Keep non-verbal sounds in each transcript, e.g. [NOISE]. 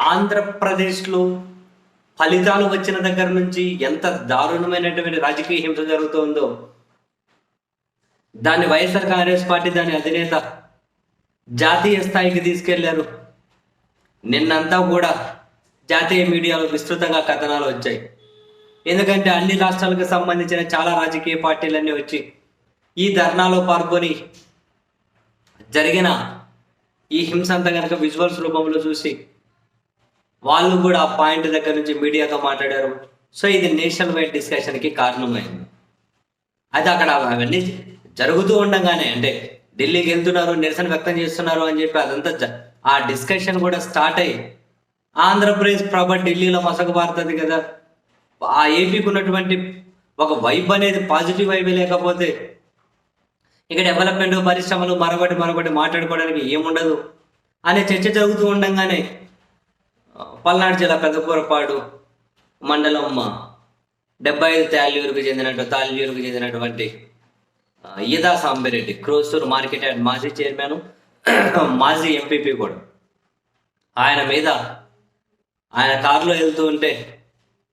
ఆంధ్రప్రదేశ్లో ఫలితాలు వచ్చిన దగ్గర నుంచి ఎంత దారుణమైనటువంటి రాజకీయ హింస జరుగుతుందో దాన్ని వైఎస్ఆర్ కాంగ్రెస్ పార్టీ దాని అధినేత జాతీయ స్థాయికి తీసుకెళ్ళారు. నిన్నంతా కూడా జాతీయ మీడియాలో విస్తృతంగా కథనాలు వచ్చాయి. ఎందుకంటే అన్ని రాష్ట్రాలకు సంబంధించిన చాలా రాజకీయ పార్టీలన్నీ వచ్చి ఈ ధర్నాలో పాల్గొని జరిగిన ఈ హింస అంతా కనుక విజువల్స్ రూపంలో చూసి వాళ్ళు కూడా ఆ పాయింట్ దగ్గర నుంచి మీడియాతో మాట్లాడారు. సో ఇది నేషనల్ వైడ్ డిస్కషన్కి కారణమైంది. అయితే అక్కడ అవన్నీ జరుగుతూ ఉండగానే అంటే ఢిల్లీకి వెళ్తున్నారు నిరసన వ్యక్తం చేస్తున్నారు అని చెప్పి అదంతా ఆ డిస్కషన్ కూడా స్టార్ట్ అయ్యి ఆంధ్రప్రదేశ్ ప్రభ ఢిల్లీలో మసకబారుతుంది కదా. ఆ ఏపీకి ఉన్నటువంటి ఒక వైబ్ అనేది పాజిటివ్ వైబ్ లేకపోతే ఇక డెవలప్మెంట్ పరిశ్రమలు మరొకటి మరొకటి మాట్లాడుకోవడానికి ఏముండదు అనే చర్చ జరుగుతూ ఉండగానే పల్నాడు జిల్లా పెద్దకూరపాడు మండలం డెబ్బై ఐదు తాల్యూరుకు చెందినట్టు తాల్యూరుకు చెందినటువంటి ఈదా సాంబిరెడ్డి క్రోసూరు మార్కెట్ యార్డ్ మాజీ చైర్మన్ [CLEARS THROAT] మాజీ ఎంపీపీ కూడా. ఆయన మీద ఆయన కారులో వెళ్తూ ఉంటే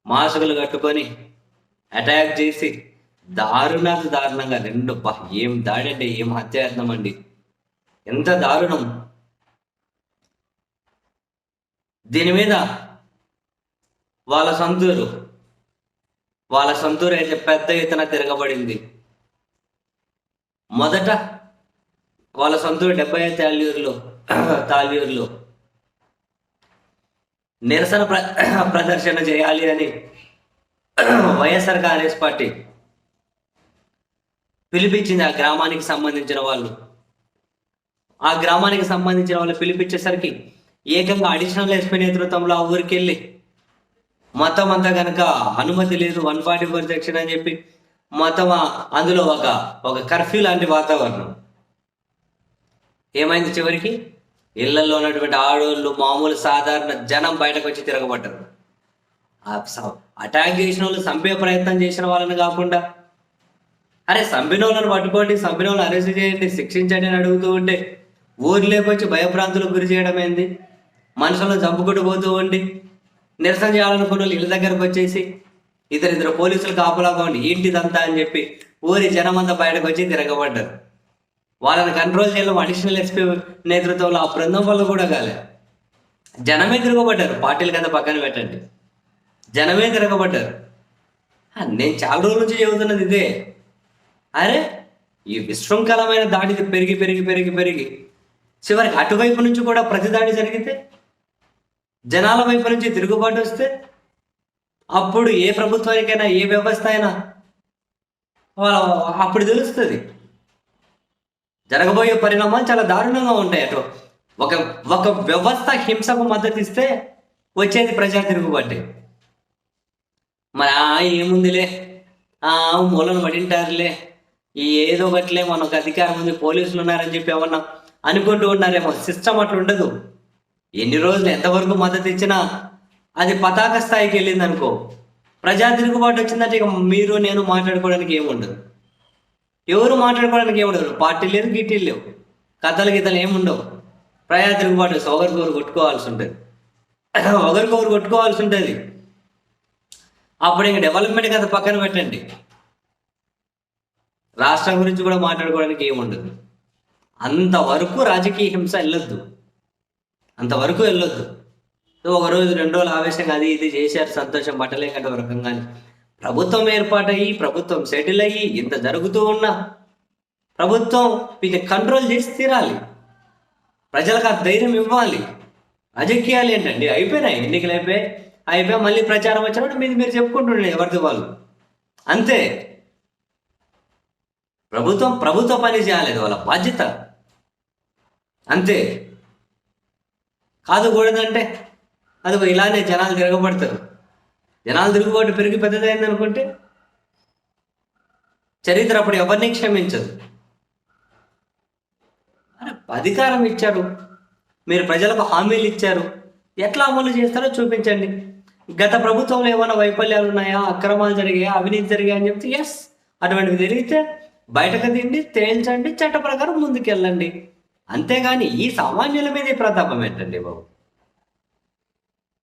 మాస్కులు కట్టుకొని అటాక్ చేసి దారుణాలు దారుణంగా రెండు ఏం దాడి అంటే ఏం హత్యాయత్నం అండి. ఎంత దారుణం. దీని మీద వాళ్ళ సొంతూరు వాళ్ళ సంతూరు అయితే పెద్ద ఎత్తున తిరగబడింది. మొదట వాళ్ళ సొంతూరు డెబ్బై ఐదు తాల్యూరులో తాల్యూరులో నిరసన ప్ర ప్రదర్శన చేయాలి అని వైఎస్ఆర్ కాంగ్రెస్ పార్టీ పిలిపించింది ఆ గ్రామానికి సంబంధించిన వాళ్ళు. ఆ గ్రామానికి సంబంధించిన వాళ్ళు పిలిపించేసరికి ఏకంగా అడిషనల్ ఎస్పీ నేతృత్వంలో ఆ ఊరికి వెళ్ళి మతం అంతా కనుక అనుమతి లేదు వన్ ఫార్టీ ఫోర్ సెక్షన్ అని చెప్పి మతం అందులో ఒక ఒక కర్ఫ్యూ లాంటి వాతావరణం. ఏమైంది చివరికి? ఇళ్ళలో ఉన్నటువంటి ఆడోళ్ళు మామూలు సాధారణ జనం బయటకు వచ్చి తిరగబడ్డారు అటాక్ చేసిన వాళ్ళు చంపే ప్రయత్నం చేసిన వాళ్ళని కాకుండా. అరే చంపిన వాళ్ళని పట్టుకోండి చంపిన వాళ్ళని అరెస్ట్ చేయండి శిక్షించండి అని అడుగుతూ ఉంటే ఊర్లోకి వచ్చి భయభ్రాంతులకు గురి చేయడం ఏంది మనుషులను చంపుకుంటూ పోతూ ఉండి నిరసన చేయాలనుకున్న వాళ్ళు ఇళ్ళ దగ్గరకు వచ్చేసి ఇద్దరు ఇద్దరు పోలీసులు కాపలాగా ఉండి ఏంటిదంతా? అని చెప్పి ఊరి జనమంతా బయటకు వచ్చి తిరగబడ్డారు. వాళ్ళని కంట్రోల్ చేయడం అడిషనల్ ఎస్పీ నేతృత్వంలో ఆ బృందం వల్ల కూడా కాలే. జనమే తిరగబడ్డారు. పార్టీలు కింద పక్కన పెట్టండి. జనమే తిరగబడ్డారు. నేను చాలా రోజుల నుంచి చెబుతున్నది ఇదే. అరే ఈ విశృంఖలమైన దాడి పెరిగి పెరిగి పెరిగి పెరిగి చివరికి అటువైపు నుంచి కూడా ప్రతి దాడి జరిగితే జనాల వైపు నుంచి తిరుగుబాటు వస్తే అప్పుడు ఏ ప్రభుత్వానికైనా ఏ వ్యవస్థ అయినా వాళ్ళ అప్పుడు తెలుస్తుంది. జరగబోయే పరిణామాలు చాలా దారుణంగా ఉంటాయి అటు. ఒక ఒక వ్యవస్థ హింసకు మద్దతు ఇస్తే వచ్చేది ప్రజా తిరుగుబాటే. మరి ఆ ఏముందిలే? ఆ మూలను పడింటారులే. ఈ ఏదో ఒకటిలే మనకు అధికారం ఉంది పోలీసులు ఉన్నారని చెప్పి ఏమన్నా అనుకుంటూ ఉన్నారేమో. సిస్టమ్ అట్లా ఉండదు ఎన్ని రోజులు ఎంతవరకు మద్దతు ఇచ్చినా అది పతాక స్థాయికి వెళ్ళింది అనుకో ప్రజా తిరుగుబాటు వచ్చిందంటే ఇక మీరు నేను మాట్లాడుకోవడానికి ఏముండదు ఎవరు మాట్లాడుకోవడానికి ఏముండదు పార్టీ లేదు గిట్టీ లేవు. కథలు గీతలు ఏముండవు ప్రజా తిరుగుబాటు ఒకరికొకరు కొట్టుకోవాల్సి ఉంటుంది. ఒకరికొకరు కొట్టుకోవాల్సి ఉంటుంది. అప్పుడు ఇంక డెవలప్మెంట్ కథ పక్కన పెట్టండి. రాష్ట్రం గురించి కూడా మాట్లాడుకోవడానికి ఏముండదు అంతవరకు రాజకీయ హింస వెళ్ళొద్దు. అంతవరకు వెళ్ళొద్దు. సో ఒక రోజు రెండు రోజులు ఆవేశంగా అది ఇది చేశారు సంతోషం పట్టలేకంటే ఒక రకంగానే ప్రభుత్వం ఏర్పాటయ్యి ప్రభుత్వం సెటిల్ అయ్యి ఇంత జరుగుతూ ఉన్నా ప్రభుత్వం వీటిని కంట్రోల్ చేసి తీరాలి. ప్రజలకు ఆ ధైర్యం ఇవ్వాలి. రాజకీయాలు ఏంటండి? అయిపోయినాయి ఎన్నికలు అయిపోయి అయిపోయి మళ్ళీ ప్రచారం వచ్చినప్పుడు మీరు మీరు చెప్పుకుంటుండే ఎవరిది వాళ్ళు. అంతే. ప్రభుత్వం ప్రభుత్వ పని చేయాలి వాళ్ళ బాధ్యత. అంతే. కాదుకూడదంటే అది ఇలానే జనాలు తిరగబడతారు. జనాలు తిరుగుబాటు పెరిగి పెద్దదైంది అనుకుంటే చరిత్ర అప్పుడు ఎవరిని క్షమించదు? అరే అధికారం ఇచ్చారు. మీరు ప్రజలకు హామీలు ఇచ్చారు. ఎట్లా అమలు చేస్తారో చూపించండి. గత ప్రభుత్వంలో ఏమైనా వైఫల్యాలు ఉన్నాయా? అక్రమాలు జరిగాయా? అవినీతి జరిగాయా అని చెప్తే ఎస్ అటువంటివి జరిగితే బయటకు తిండి తేల్చండి చట్ట ప్రకారం ముందుకెళ్ళండి. అంతేగాని ఈ సామాన్యుల మీద ప్రతాపం ఏంటండి బాబు?